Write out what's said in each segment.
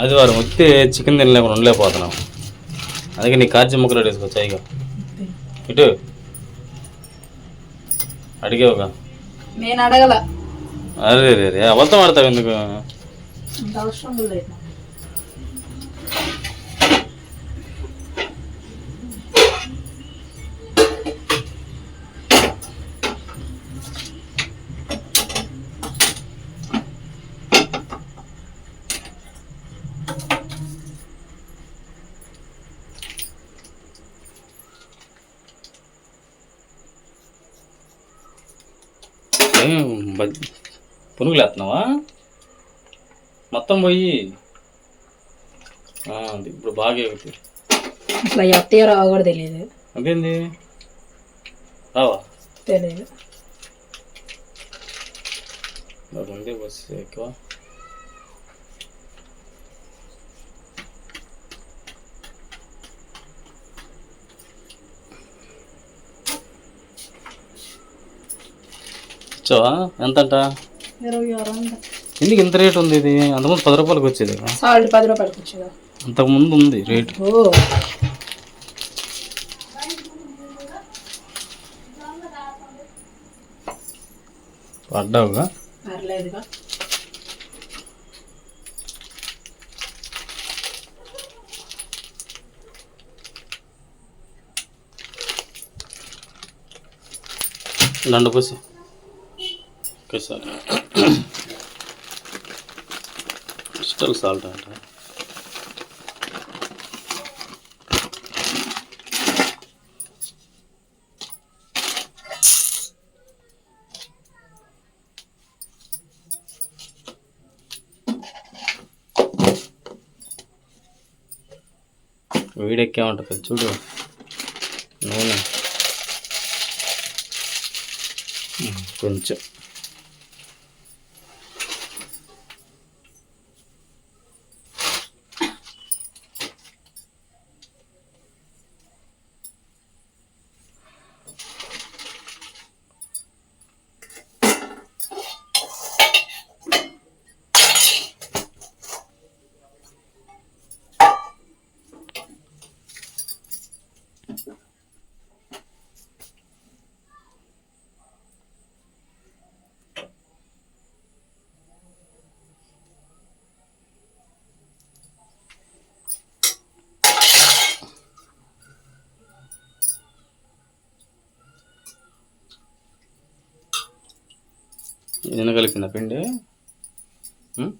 ఆదివారం వస్తే చికెన్ తినలేకుండా ఉండలేకపోతున్నాం అందుకే నీ కార్జీ ముక్కలు వేసుకోవచ్చు ఇక ఇటు. అడిగేవుగా నేను అడగల. అరే రే అబద్ధం ఆడతావు ఎందుకు? అవసరం లేదు. ఏం బ- పునుగులు వేస్తున్నావా మొత్తం పోయి. ఇప్పుడు బాగా ఎగుతుంది అసలు ఎత్తయ్య రావు కూడా తెలియదు. అదేంది? రావా? తెలియదు బస్సు ఎక్కువ. ఇచ్చావా ఎంతంట? ఎందుకు ఇంత రేట్ ఉంది ఇది? అంతకుముందు పది రూపాయలకి వచ్చేది. సాల్ట్ పది రూపాయలకి వచ్చేదా. అంతకుముందు ఉంది రేట్. పడ్డావుగా? పర్లేదుగా. ఓకే క్రిస్టల్ సాల్ట్ అంట. వేడెక్కామంటుంది చూడు. నూనె. కొంచెం. నిన్న కలిపిందా పిండి. ఉమ్?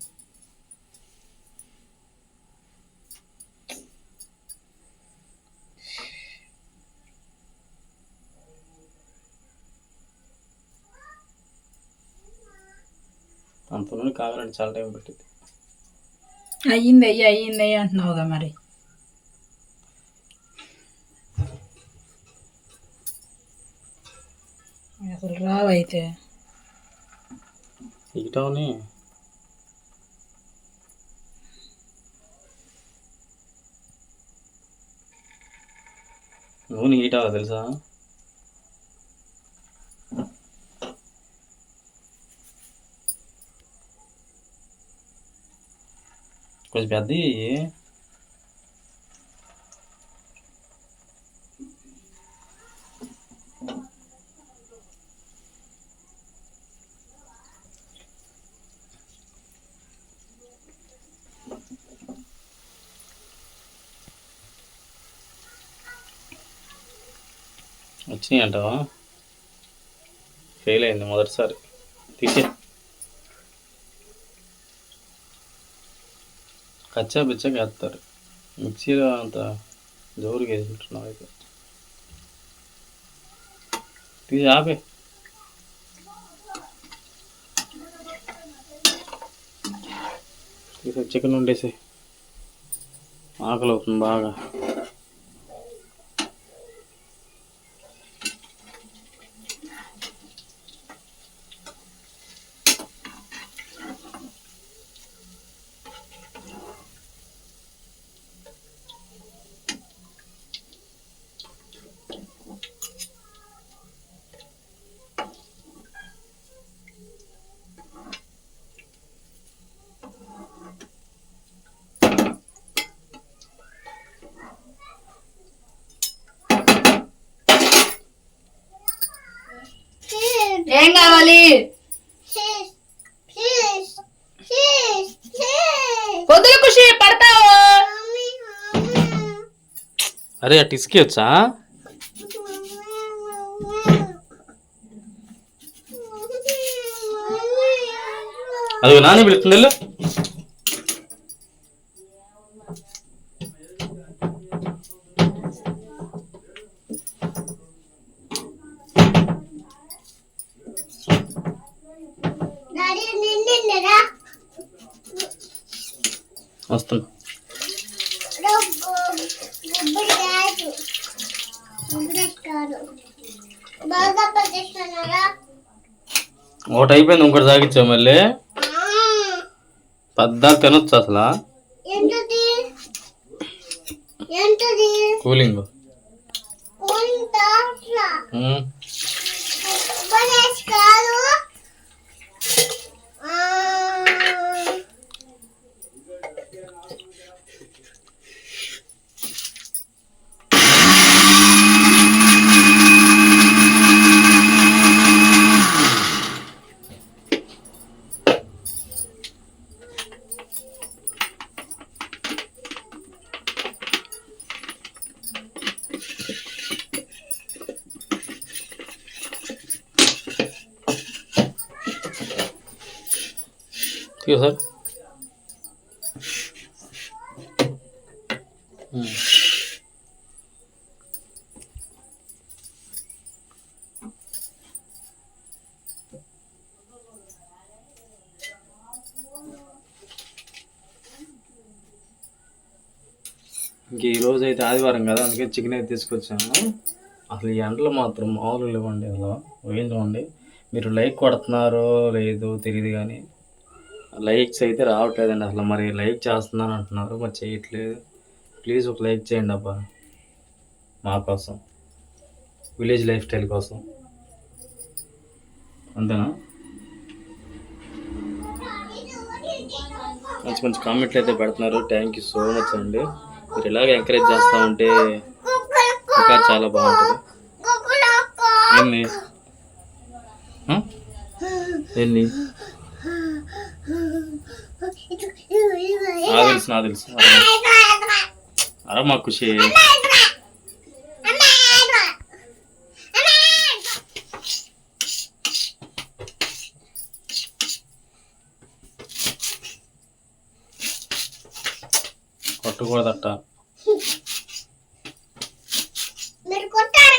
అంత కావాలంటే చాలా టైం పట్టింది అయ్యింది అయ్యి అయ్యింది అయ్యి అంటున్నావుగా మరి. అసలు రావైతే. ఇటవని నూనె హీట్ అవ్వదు తెలుసా కొంచెం పెద్ద వచ్చినాయి అంటావా ఫెయిల్ అయింది మొదటిసారి. తీసే కచ్చా బిచ్చా వేస్తారు మిక్సీలో అంత జోరుగా వేసుకుంటున్నావు అయితే. తీసి ఆపే. తీసే చికెన్ వండేసి ఆకలి అవుతుంది బాగా. కావాలి? వద్దులు ఖుషి పడతావు. అరే అటు ఇసుకి వచ్చా? అది నాని పిలుస్తుంది ఒకటి అయిపోయింది ఇంకోటి తాగిచ్చా మళ్ళీ. పద్దాలు తినొచ్చు అసలు. ఎంతది? కూలింగ్. తీయో సార్ ఇంక ఈరోజు అయితే ఆదివారం కదా అందుకే చికెన్ అయితే తీసుకొచ్చాను. అసలు ఈ ఎండలు మాత్రం మామూలు లేవండి అసలు. ఊహించమండి మీరు లైక్ కొడుతున్నారో లేదో తెలియదు కానీ లైక్స్ అయితే రావట్లేదండి అసలు. మరి లైక్ చేస్తున్నాను అంటున్నారు మరి చేయట్లేదు. ప్లీజ్ ఒక లైక్ చేయండి అబ్బా. మా కోసం. విలేజ్ లైఫ్ స్టైల్ కోసం. అంతేనా? మంచి మంచి కామెంట్లు అయితే పెడుతున్నారు. థ్యాంక్ యూ సో మచ్ అండి. మీరు ఇలాగే ఎంకరేజ్ చేస్తూ ఉంటే ఇంకా చాలా బాగుంటుంది. ఏంది? ఏంది ఇది, ఇది, ఇది. నాకు తెలుసు నాకు తెలుసు. అరే మా ఖుషి. కొట్టకూడదట. మీరు కొట్టారు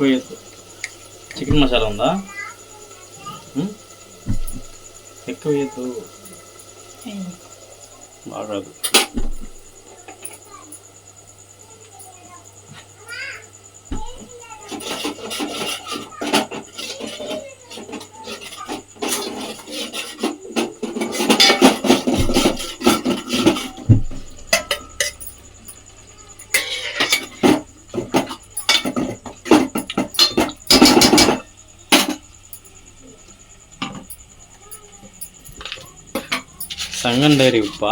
ఎక్కువ వేయద్దు చికెన్ మసాలా ఉందా? ఎక్కువ వేయద్దు బాగాదు సంగం డైరీ ఉప్ప